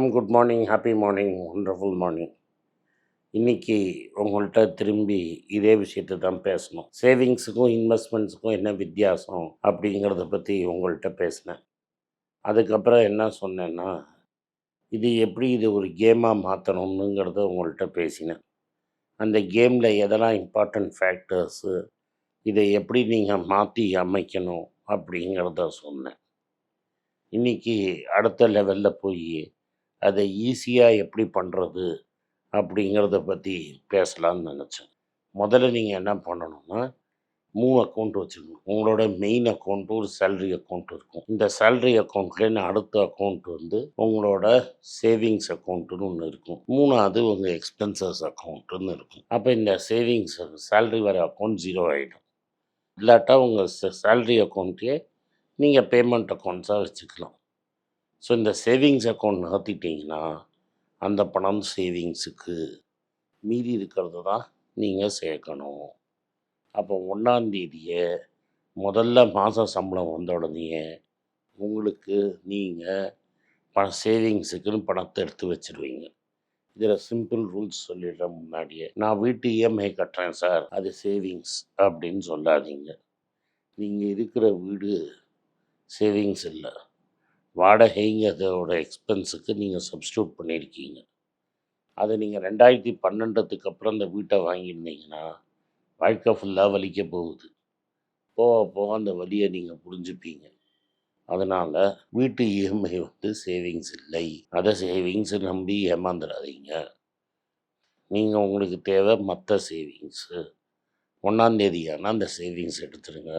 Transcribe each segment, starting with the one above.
வணக்கம் good morning happy morning wonderful morning இன்றைக்கி உங்கள்கிட்ட திரும்பி இதே விஷயத்தை தான் பேசணும். சேவிங்ஸுக்கும் இன்வெஸ்ட்மெண்ட்ஸுக்கும் என்ன வித்தியாசம் அப்படிங்கிறத பற்றி உங்கள்கிட்ட பேசினேன். அதுக்கப்புறம் என்ன சொன்னேன்னா இது எப்படி இது ஒரு கேமாக மாற்றணுங்கிறத உங்கள்கிட்ட பேசினேன். அந்த கேமில் எதெல்லாம் இம்பார்ட்டண்ட் ஃபேக்டர்ஸு இதை எப்படி நீங்கள் மாற்றி அமைக்கணும் அப்படிங்கிறத சொன்னேன். இன்றைக்கி அடுத்த லெவலில் போய் அதை ஈஸியாக எப்படி பண்ணுறது அப்படிங்கிறத பற்றி பேசலாம்னு நினச்சேன். முதல்ல நீங்கள் என்ன பண்ணணும்னா மூணு அக்கௌண்ட் வச்சுக்கணும் உங்களோட மெயின் அக்கௌண்ட்டு ஒரு சேல்ரி அக்கௌண்ட் இருக்கும். இந்த சேல்ரி அக்கௌண்ட்லேருந்து அடுத்த அக்கௌண்ட் வந்து உங்களோட சேவிங்ஸ் அக்கௌண்ட்டுன்னு ஒன்று இருக்கும். மூணாவது உங்கள் எக்ஸ்பென்சஸ் அக்கௌண்ட்டுன்னு இருக்கும். அப்போ இந்த சேவிங்ஸ் சேல்ரி வர அக்கௌண்ட் ஜீரோ ஆகிடும் இல்லாட்டா உங்கள் சேல்ரி அக்கௌண்ட்டையே நீங்கள் பேமெண்ட் அக்கௌண்ட்ஸாக வச்சுக்கலாம். ஸோ இந்த சேவிங்ஸ் அக்கௌண்ட் நகர்த்திட்டிங்கன்னா அந்த பணம் சேவிங்ஸுக்கு மீதி இருக்கிறது தான் நீங்கள் சேர்க்கணும். அப்போ ஒன்றாந்தேதியை முதல்ல மாத சம்பளம் வந்த உடனேயே உங்களுக்கு நீங்கள் பண சேவிங்ஸுக்குன்னு பணத்தை எடுத்து வச்சுருவீங்க. இதில் சிம்பிள் ரூல்ஸ் சொல்லிடுறேன் முன்னாடியே நான் வீட்டு இஎம்ஐ கட்டுறேன் சார் அது சேவிங்ஸ் அப்படின்னு சொல்லாதீங்க. நீங்கள் இருக்கிற வீடு சேவிங்ஸ் இல்லை. வாடகைங்கிறதோட எக்ஸ்பென்ஸுக்கு நீங்கள் சப்ஸ்டியூட் பண்ணியிருக்கீங்க அதை நீங்கள் ரெண்டாயிரத்தி பன்னெண்டுக்கு அப்புறம் இந்த வீட்டை வாங்கியிருந்தீங்கன்னா வாழ்க்கை ஃபுல்லாக வலிக்க போகுது. போக போக அந்த வலியை நீங்கள் புரிஞ்சுப்பீங்க. அதனால் வீட்டு இஎம்ஐ வந்து சேவிங்ஸ் இல்லை. அதை சேவிங்ஸ் நம்பி ஏமாந்துடாதீங்க நீங்கள் உங்களுக்கு தேவை மற்ற சேவிங்ஸு ஒன்றாந்தேதி ஆனால் அந்த சேவிங்ஸ் எடுத்துருங்க.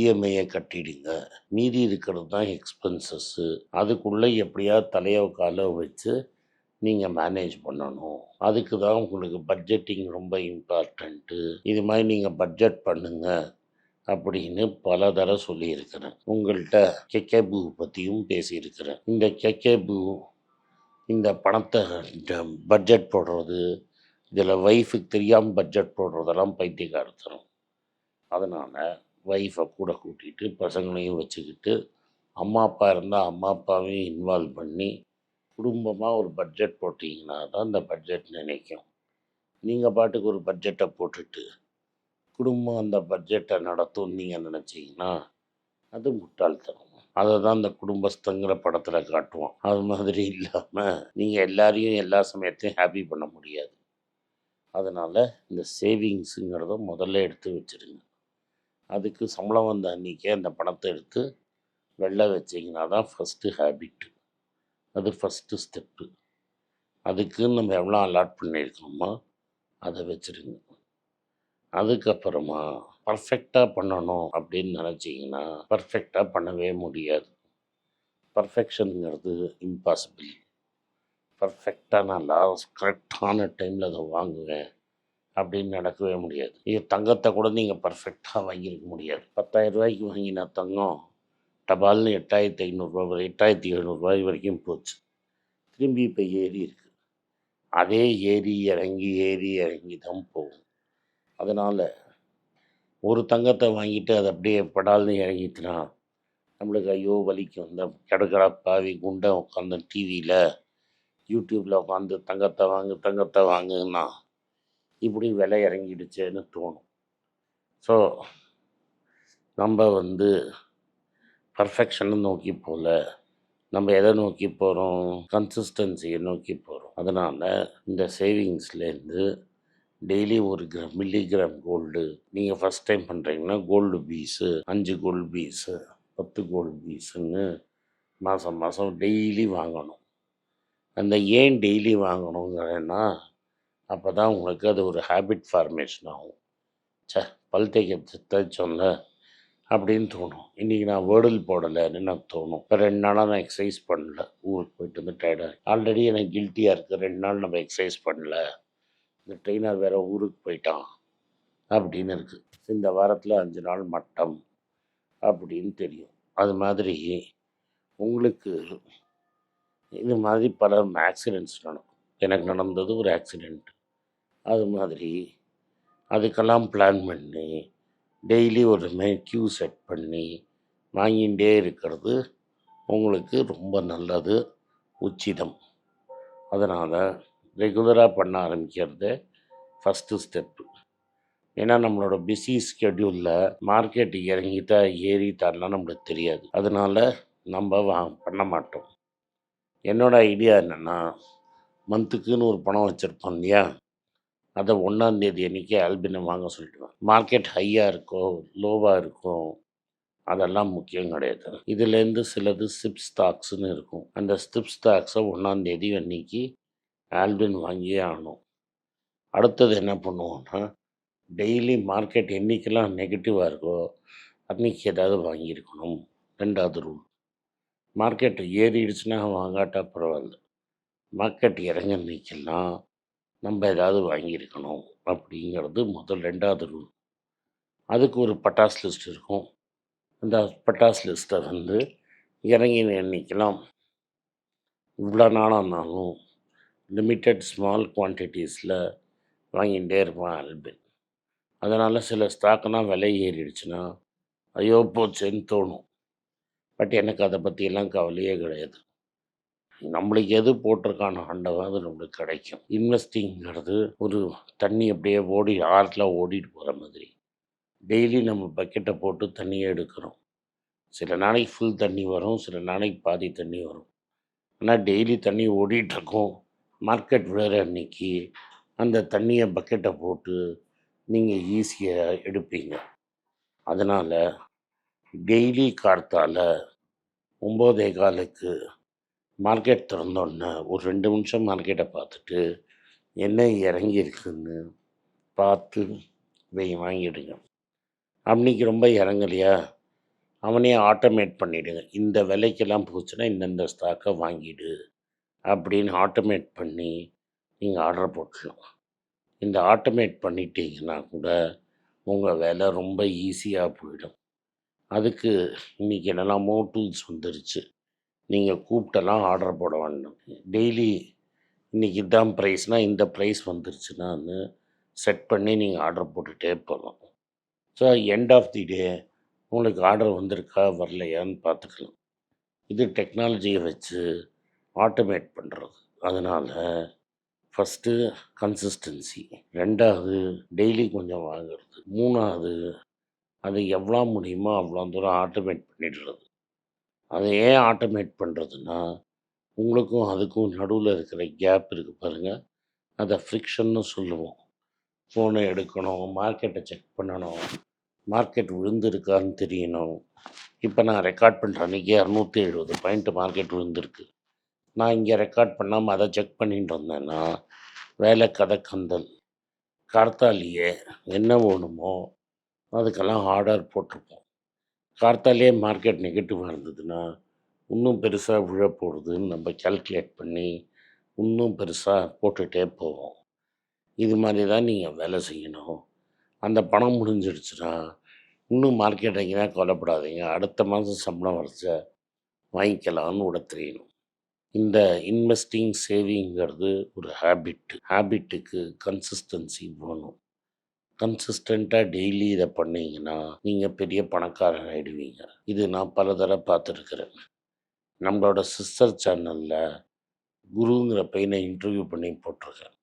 இஎம்ஐயை கட்டிடுங்க. மீதி இருக்கிறது தான் எக்ஸ்பென்சஸ்ஸு அதுக்குள்ளே எப்படியாவது தலையை காலை வச்சு நீங்கள் மேனேஜ் பண்ணணும். அதுக்கு தான் உங்களுக்கு பட்ஜெட்டிங் ரொம்ப இம்பார்ட்டண்ட்டு இது மாதிரி நீங்கள் பட்ஜெட் பண்ணுங்க அப்படின்னு பல தடவை சொல்லியிருக்கிறேன். உங்கள்கிட்ட கெக்கேபு பற்றியும் பேசியிருக்கிறேன். இந்த கெக்கேபு இந்த பணத்தை பட்ஜெட் போடுறது இதில் ஒய்ஃபுக்கு தெரியாமல் பட்ஜெட் போடுறதெல்லாம் பைத்தியக்காரத்தனம். அதனால் ஒய்ஃபை கூட கூட்டிகிட்டு பசங்களையும் வச்சுக்கிட்டு அம்மா அப்பா இருந்தால் அம்மா அப்பாவையும் இன்வால்வ் பண்ணி குடும்பமாக ஒரு பட்ஜெட் போட்டிங்கன்னா தான் இந்த பட்ஜெட் நினைக்கும். நீங்கள் பாட்டுக்கு ஒரு பட்ஜெட்டை போட்டுட்டு குடும்பம் அந்த பட்ஜெட்டை நடத்தும் நீங்கள் நினச்சிங்கன்னா அது முட்டாள்தனம். அதை தான் இந்த குடும்பஸ்தங்கிற படத்தில் காட்டுவோம் அது மாதிரி இல்லாமல் நீங்கள் எல்லாரையும் எல்லா சமயத்தையும் ஹாப்பி பண்ண முடியாது. அதனால் இந்த சேவிங்ஸுங்கிறத முதல்ல எடுத்து வச்சுருங்க. அதுக்கு சம்பளம் வந்த அன்றைக்கே அந்த பணத்தை எடுத்து வெளில வச்சிங்கன்னா தான் ஃபஸ்ட்டு ஹேபிட்டு அது ஃபஸ்ட்டு ஸ்டெப்பு அதுக்கு நம்ம எவ்வளோ அலாட் பண்ணியிருக்கோமோ அதை வச்சுருங்க. அதுக்கப்புறமா பர்ஃபெக்டாக பண்ணணும் அப்படின்னு நினச்சிங்கன்னா பர்ஃபெக்டாக பண்ணவே முடியாது. பர்ஃபெக்ஷனுங்கிறது இம்பாசிபிள் பர்ஃபெக்டாக நான் லாஸ்ட் கரெக்டான டைமில் அதை வாங்குவேன். அப்படின்னு நடக்கவே முடியாது. இது தங்கத்தை கூட நீங்கள் பர்ஃபெக்டாக வாங்கியிருக்க முடியாது. பத்தாயிரம் ரூபாய்க்கு வாங்கின தங்கம் டபால்னு எட்டாயிரத்தி ஐநூறுரூவா வரை எட்டாயிரத்தி எழுநூறுபாய் வரைக்கும் போச்சு. திரும்பி இப்போ ஏறி இருக்குது அதே ஏறி இறங்கி ஏறி இறங்கி தான் போகும். அதனால் ஒரு தங்கத்தை வாங்கிட்டு அது அப்படியே படால்னு இறங்கிட்டுனா நம்மளுக்கு ஐயோ வலிக்கும் இந்த கிடக்கடா பாவி குண்டை உட்காந்து டிவியில் யூடியூப்பில் உட்காந்து தங்கத்தை வாங்கு தங்கத்தை வாங்குன்னா இப்படி விலை இறங்கிடுச்சேன்னு தோணும். ஸோ நம்ம வந்து பர்ஃபெக்ஷனை நோக்கி போகல நம்ம எதை நோக்கி போகிறோம் கன்சிஸ்டன்சியை நோக்கி போகிறோம் அதனால் இந்த சேவிங்ஸ்லேருந்து டெய்லி ஒரு கிராம் மில்லிகிராம் கோல்டு நீங்கள் ஃபஸ்ட் டைம் பண்ணுறீங்கன்னா கோல்டு பீஸு அஞ்சு கோல்டு பீஸு பத்து கோல்டு பீஸுன்னு மாதம் மாதம் டெய்லி வாங்கணும். அந்த ஏன் டெய்லி வாங்கணுங்கிறேன்னா அப்போ தான் உங்களுக்கு அது ஒரு ஹேபிட் ஃபார்மேஷன் ஆகும். சே பல் தேய்க்க தேய்ச்சோம்ல அப்படின்னு தோணும். இன்றைக்கி நான் வேர்டில் போடலைன்னு எனக்கு தோணும். இப்போ ரெண்டு நாளாக நான் எக்ஸசைஸ் பண்ணல. ஊருக்கு போயிட்டு வந்து டயர்டாக ஆல்ரெடி எனக்கு கில்ட்டியாக இருக்குது ரெண்டு நாள் நம்ம எக்ஸசைஸ் பண்ணல. இந்த ட்ரெயினர் வேறு ஊருக்கு போயிட்டான். அப்படின்னு இருக்குது இந்த வாரத்தில் அஞ்சு நாள் மட்டம் அப்படின்னு தெரியும். அது மாதிரி உங்களுக்கு இது மாதிரி பல ஆக்சிடென்ட்ஸ் நடக்கும். எனக்கு நடந்தது ஒரு ஆக்சிடெண்ட் அது மாதிரி. அதுக்கெல்லாம் பிளான் பண்ணி டெய்லி ஒரு மெக்யூ செட் பண்ணி வாங்கிகிட்டே இருக்கிறது உங்களுக்கு ரொம்ப நல்லது உச்சிதம். அதனால் ரெகுலராக பண்ண ஆரம்பிக்கிறது ஃபஸ்ட்டு ஸ்டெப்பு ஏன்னா நம்மளோட பிஸி ஸ்கெடியூலில் மார்க்கெட் இறங்கிட்டா ஏறிட்டாலாம் நம்மளுக்கு தெரியாது. அதனால் நம்ம வா பண்ண மாட்டோம். என்னோடய ஐடியா என்னென்னா மந்த்துக்குன்னு ஒரு பணம் வச்சுருப்போம் இல்லையா? அதை ஒன்றாந்தேதி அன்றைக்கி ஆல்பினை வாங்க சொல்லிடுவேன் மார்க்கெட் ஹையாக இருக்கோ லோவாக இருக்கோ அதெல்லாம் முக்கியம் கிடையாது. இதுலேருந்து சிலது சிப் ஸ்டாக்ஸ்னு இருக்கும். அந்த ஸ்டிப் ஸ்டாக்ஸை ஒன்றாந்தேதி அன்றைக்கி ஆல்பின் வாங்கியே ஆகணும். அடுத்தது என்ன பண்ணுவோம்னா டெய்லி மார்க்கெட் என்றைக்கெல்லாம் நெகட்டிவாக இருக்கோ அன்றைக்கி ஏதாவது வாங்கியிருக்கணும். ரெண்டாவது ரூல் மார்க்கெட் ஏறிடுச்சுன்னா வாங்காட்டா பரவாயில்ல. மார்க்கெட் இறங்கினீக்கெல்லாம் நம்ம ஏதாவது வாங்கியிருக்கணும் அப்படிங்கிறது முதல் ரெண்டாவது ரூல் அதுக்கு ஒரு பட்டாஸ் லிஸ்ட் இருக்கும். அந்த பட்டாஸ் லிஸ்ட்டை வந்து இறங்கின எண்ணிக்கலாம் இவ்வளோ நாளானாலும் லிமிட்டட் ஸ்மால் குவான்டிட்டிஸில் வாங்கிகிட்டே இருப்பான் ஆல்பின் அதனால் சில ஸ்டாக்னால் விலை ஏறிடுச்சுன்னா ஐயோ போச்சேன்னு தோணும். பட் எனக்கு அதை பற்றியெல்லாம் கவலையே கிடையாது. நம்மளுக்கு எது போட்டிருக்கான ஆண்டவன் அது நம்மளுக்கு கிடைக்கும். இன்வெஸ்டிங்கிறது ஒரு தண்ணி அப்படியே ஓடி ஆற்றுல ஓடிட்டு போகிற மாதிரி. டெய்லி நம்ம பக்கெட்டை போட்டு தண்ணியை எடுக்கிறோம். சில நாளைக்கு ஃபுல் தண்ணி வரும் சில நாளைக்கு பாதி தண்ணி வரும். ஆனால் டெய்லி தண்ணி ஓடிட்டுருக்கோம் மார்க்கெட் விழுற அன்னைக்கு. அந்த தண்ணியை பக்கெட்டை போட்டு நீங்கள் ஈஸியாக எடுப்பீங்க. அதனால் டெய்லி கார்த்தால ஒம்போதே காலுக்கு மார்க்கெட் திறந்தோடனே ஒரு ரெண்டு நிமிஷம் மார்க்கெட்டை பார்த்துட்டு என்ன இறங்கி இருக்குன்னு பார்த்து வை வாங்கிடுங்க. அன்னைக்கு ரொம்ப இறங்கலையா? அவனே ஆட்டோமேட் பண்ணிவிடுங்க இந்த விலைக்கெல்லாம் போச்சுன்னா இந்தந்த ஸ்டாக்கை வாங்கிடு அப்படின்னு ஆட்டோமேட் பண்ணி நீங்கள் ஆர்டர் போட்டுக்கலாம். இந்த ஆட்டோமேட் பண்ணிட்டீங்கன்னா கூட உங்கள் வேலை ரொம்ப ஈஸியாக போயிடும். அதுக்கு இன்றைக்கி என்னெல்லாமோ டூல்ஸ் வந்துருச்சு. நீங்கள் கூப்பிட்டெல்லாம் ஆர்டர் போட வேண்டாம். டெய்லி இன்றைக்கி இதான் ப்ரைஸ்னால் இந்த ப்ரைஸ் வந்துருச்சுன்னான்னு செட் பண்ணி நீங்கள் ஆர்டர் போட்டுகிட்டே போகலாம் so end of the day உங்களுக்கு ஆர்டர் வந்திருக்கா வரலையான்னு பார்த்துக்கலாம். இது டெக்னாலஜியை வச்சு ஆட்டோமேட் பண்ணுறது அதனால் ஃபஸ்ட்டு கன்சிஸ்டன்சி ரெண்டாவது டெய்லி கொஞ்சம் வாங்குறது. மூணாவது அது எவ்வளோ முடியுமோ அவ்வளோ தூரம் ஆட்டோமேட் பண்ணிடுறது. அதை ஏன் ஆட்டோமேட் பண்ணுறதுன்னா உங்களுக்கும் அதுக்கும் நடுவில் இருக்கிற கேப் இருக்குது பாருங்கள் அதை ஃப்ரிக்ஷன்னு சொல்லுவோம். ஃபோனை எடுக்கணும் மார்க்கெட்டை செக் பண்ணணும் மார்க்கெட் விழுந்திருக்கான்னு தெரியணும். இப்போ நான் ரெக்கார்ட் பண்ணுற அன்றைக்கி இரநூத்தி எழுபது பாயிண்ட் மார்க்கெட் விழுந்திருக்கு. நான் இங்கே ரெக்கார்ட் பண்ணாமல் அதை செக் பண்ணிட்டு இருந்தேன்னா வேலை கதை கந்தல் கார்த்தாலேயே என்ன வேணுமோ அதுக்கெல்லாம் ஆர்டர் போட்டிருப்போம். கார்த்தாலேயே மார்க்கெட் நெகட்டிவாக இருந்ததுன்னா இன்னும் பெருசாக விழ போடுதுன்னு நம்ம கால்குலேட் பண்ணி இன்னும் பெருசாக போட்டுகிட்டே போவோம். இது மாதிரி தான் நீங்கள் வேலை செய்யணும். அந்த பணம் முடிஞ்சிடுச்சுன்னா இன்னும் மார்க்கெட் எங்கேயா கொலைப்படாதீங்க அடுத்த மாதம் சம்பளம் வரைச்ச வாங்கிக்கலாம்னு விட தெரியணும் இந்த இன்வெஸ்டிங் சேவிங்கிறது ஒரு ஹேபிட் ஹேபிட்டுக்கு கன்சிஸ்டன்சி வேணும். கன்சிஸ்டண்ட்டாக டெய்லி இதை பண்ணீங்கன்னா நீங்கள் பெரிய பணக்காரன் ஆகிடுவீங்க இது நான் பல தடவை பார்த்துருக்குறேன். நம்மளோட சிஸ்டர் சேனலில் குருங்கிற பையனை இன்டர்வியூ பண்ணி போட்டிருக்கேன்.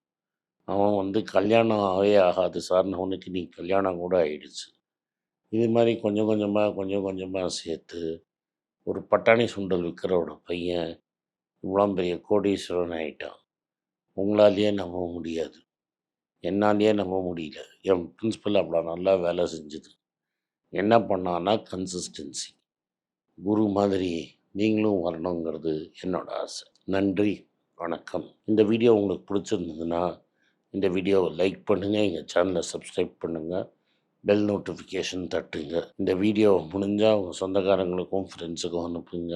அவன் வந்து கல்யாணம் ஆகவே ஆகாது சார். அவனுக்கு நீ கல்யாணம் கூட ஆயிடுச்சு. இது மாதிரி கொஞ்சம் கொஞ்சமாக கொஞ்சம் கொஞ்சமாக சேர்த்து ஒரு பட்டாணி சுண்டல் விற்கிறவோட பையன் இவ்வளோ பெரிய கோடீஸ்வரன் ஆகிட்டான் உங்களாலேயே நம்ப முடியாது. என்னாலேயே நம்ப முடியல. என் பிரின்ஸிபல் அவ்வளோ நல்லா வேலை செஞ்சுது. என்ன பண்ணான்னா கன்சிஸ்டன்சி குரு மாதிரி நீங்களும் வரணுங்கிறது என்னோட ஆசை. நன்றி. வணக்கம். இந்த வீடியோ உங்களுக்கு பிடிச்சிருந்ததுன்னா இந்த வீடியோவை லைக் பண்ணுங்கள் எங்கள் சேனலை சப்ஸ்கிரைப் பண்ணுங்கள் பெல் நோட்டிஃபிகேஷன் தட்டுங்க. இந்த வீடியோ முடிஞ்சால் உங்கள் சொந்தக்காரங்களுக்கும் ஃப்ரெண்ட்ஸுக்கும் அனுப்புங்க.